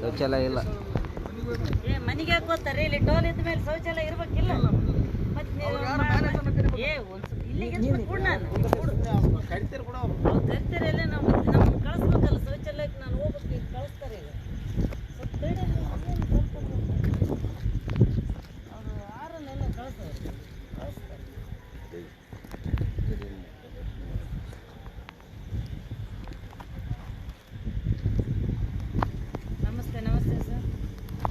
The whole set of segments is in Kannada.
ಶೌಚಾಲಯ ಇಲ್ಲ. ಏ ಮನೆಗೆ ಹಾಕೋತಾರೆ. ಇಲ್ಲಿ ಟೋಲ್ ಇದ್ದ ಮೇಲೆ ಶೌಚಾಲಯ ಇರ್ಬೇಕಿಲ್ಲ. ಮತ್ ನೀವು ಮಾ-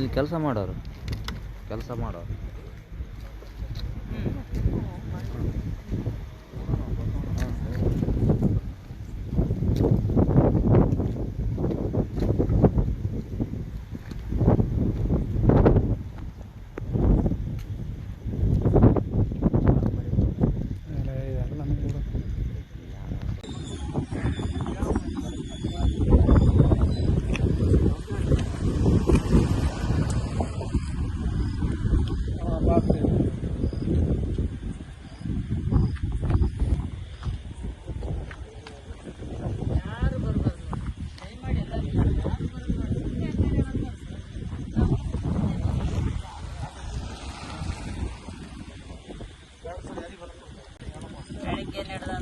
ಇಲ್ಲಿ ಕೆಲಸ ಮಾಡೋರು. ಕೆಲಸ ಮಾಡೋರು.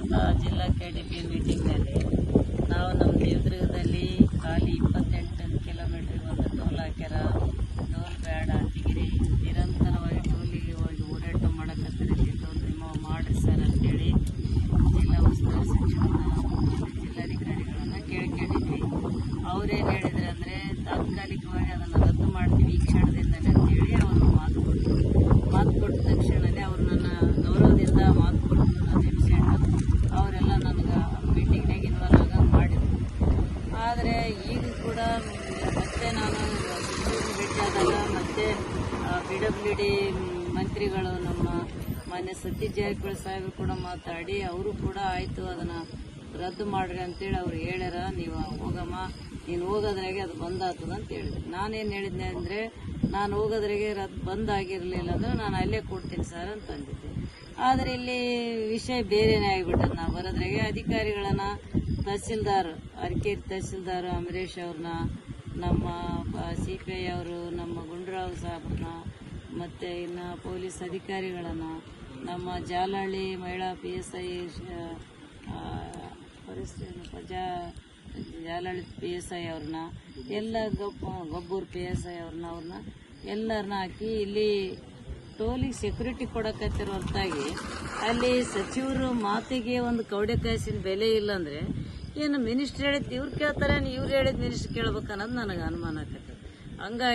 ನಡೆದಂಥ ಜಿಲ್ಲಾ ಕೆಡಿಪಿ ಮೀಟಿಂಗ್ನಲ್ಲಿ ನಾವು ನಮ್ಮ ದೇವದುರ್ಗದಲ್ಲಿ ಖಾಲಿ ಇಪ್ಪತ್ತೆಂಟು ಕಿಲೋಮೀಟ್ರಿಗೆ ಒಂದು ಟೋಲ್ ಹಾಕ್ಯಾರ ಟೋಲ್ ಬೇಡ ಅಂತಿಗಿರಿ ನಿರಂತರವಾಗಿ ಟೋಲಿಗೆ ಹೋಗಿ ಓಡಾಟ ಮಾಡಕತ್ತಾರೆ. ಇಲ್ಲಿ ಟೋಲ್ ರಿಮೂವ್ ಮಾಡಿರಿ ಸರ್ ಅಂತೇಳಿ ಜಿಲ್ಲಾ ಉಸ್ತುವಾರಿ ಸಚಿವರನ್ನ ಜಿಲ್ಲಾಧಿಕಾರಿಗಳನ್ನ ಕೇಳ್ಕೊಂಡಿದ್ವಿ. ಅವ್ರೇನು ಹೇಳಿದ್ರು ಅಂದರೆ, ತಾತ್ಕಾಲಿಕವಾಗಿ ಅದನ್ನು ರದ್ದು ಮಾಡ್ತೀವಿ ಈ ಕ್ಷಣದಿಂದಲೇ ಅಂತೇಳಿ ಅವರು ಮಾತು ಕೊಟ್ಟರು ಮಾತು ಕೊಟ್ಟ ತಕ್ಷಣವೇ ಅವರು ನನ್ನ ಗೌರವದಿಂದ ಮಾತು ಕೊಟ್ಟು ನನ್ನ ನೆನೆಸ್ಕೊಂಡು ಅವರೆಲ್ಲ ನನಗೆ ಮೀಟಿಂಗ್ನಾಗ ಇನ್ವಾಲ್ವ್ ಆಗಂಗೆ ಮಾಡಿದ್ರು ಆದರೆ ಈಗ ಕೂಡ ಮತ್ತೆ ನಾನು ಬೆಂಗಳೂರಿಗೆ ಭೇಟಿಯಾದಾಗ ಮತ್ತೆ ಪಿ ಡಬ್ಲ್ಯೂ ಡಿ ಮಂತ್ರಿಗಳು ನಮ್ಮ ಮಾನ್ಯ ಸತೀಶ್ ಜಾರಕಿಹೊಳಿ ಸಾಹೇಬರು ಕೂಡ ಮಾತಾಡಿ, ಅವರು ಕೂಡ ಆಯಿತು ಅದನ್ನು ರದ್ದು ಮಾಡ್ರಿ ಅಂತೇಳಿ ಅವ್ರು ಹೇಳ್ಯಾರ. ನೀವು ಹೋಗಮ್ಮ. ನೀನು ಹೋಗೋದ್ರಾಗೆ ಅದು ಬಂದ್ ಆಗ್ತದ ಅಂತ ಹೇಳಿದ್ರು. ನಾನೇನು ಹೇಳಿದ್ನೆ ಅಂದರೆ, ನಾನು ಹೋಗೋದ್ರಾಗೆ ರದ್ದು ಬಂದ್ ಆಗಿರಲಿಲ್ಲ ಅಂದ್ರೆ ನಾನು ಅಲ್ಲೇ ಕೊಡ್ತೀನಿ ಸರ್ ಅಂತ ಅಂದಿದ್ದೆ. ಆದರೆ ಇಲ್ಲಿ ವಿಷಯ ಬೇರೆನೇ ಆಗಿಬಿಟ್ಟದ. ನಾವು ಬರೋದ್ರಾಗೆ ಅಧಿಕಾರಿಗಳನ್ನ ತಹಸೀಲ್ದಾರ್, ಅರಕೇರಿ ತಹಸೀಲ್ದಾರ್ ಅಮರೇಶ್ ಅವ್ರನ್ನ, ನಮ್ಮ ಸಿ ಪಿ ಐ ಅವರು, ನಮ್ಮ ಗುಂಡ್ರಾವ್ ಸಾಹೇಬ್ರನ್ನ ಮತ್ತು ಇನ್ನು ಪೊಲೀಸ್ ಅಧಿಕಾರಿಗಳನ್ನು, ನಮ್ಮ ಜಾಲಹಳ್ಳಿ ಮಹಿಳಾ ಪಿ ಎಸ್ ಐ ಪರಿಸ್ಥಿತಿ ಜಾ, ಜಾಲಹಳ್ಳಿ ಪಿ ಎಸ್ ಐ ಅವ್ರನ್ನ, ಎಲ್ಲ ಗೊಬ್ಬ ಗಬ್ಬೂರು ಪಿ ಎಸ್ ಐ ಅವ್ರನ್ನ ಅವ್ರನ್ನ ಎಲ್ಲರನ್ನ ಹಾಕಿ ಇಲ್ಲಿ ಟೋಲಿಗೆ ಸೆಕ್ಯೂರಿಟಿ ಕೊಡಕತ್ತಿರೋ ಹೊರತಾಗಿ ಅಲ್ಲಿ ಸಚಿವರು ಮಾತಿಗೆ ಒಂದು ಕೌಡೆ ಕಾಯಿಸಿನ ಬೆಲೆ ಇಲ್ಲ ಏನು ಮಿನಿಸ್ಟ್ರ್ ಹೇಳಿದ್ದು ಇವ್ರು ಕೇಳ್ತಾರೆ ಇವ್ರು ಹೇಳಿದ ಮಿನಿಸ್ಟ್ರ್ ಕೇಳ್ಬೇಕು ಅನ್ನೋದು ನನಗೆ ಅನುಮಾನ ಆಕತ್ತೆ ಹಂಗಾಗಿ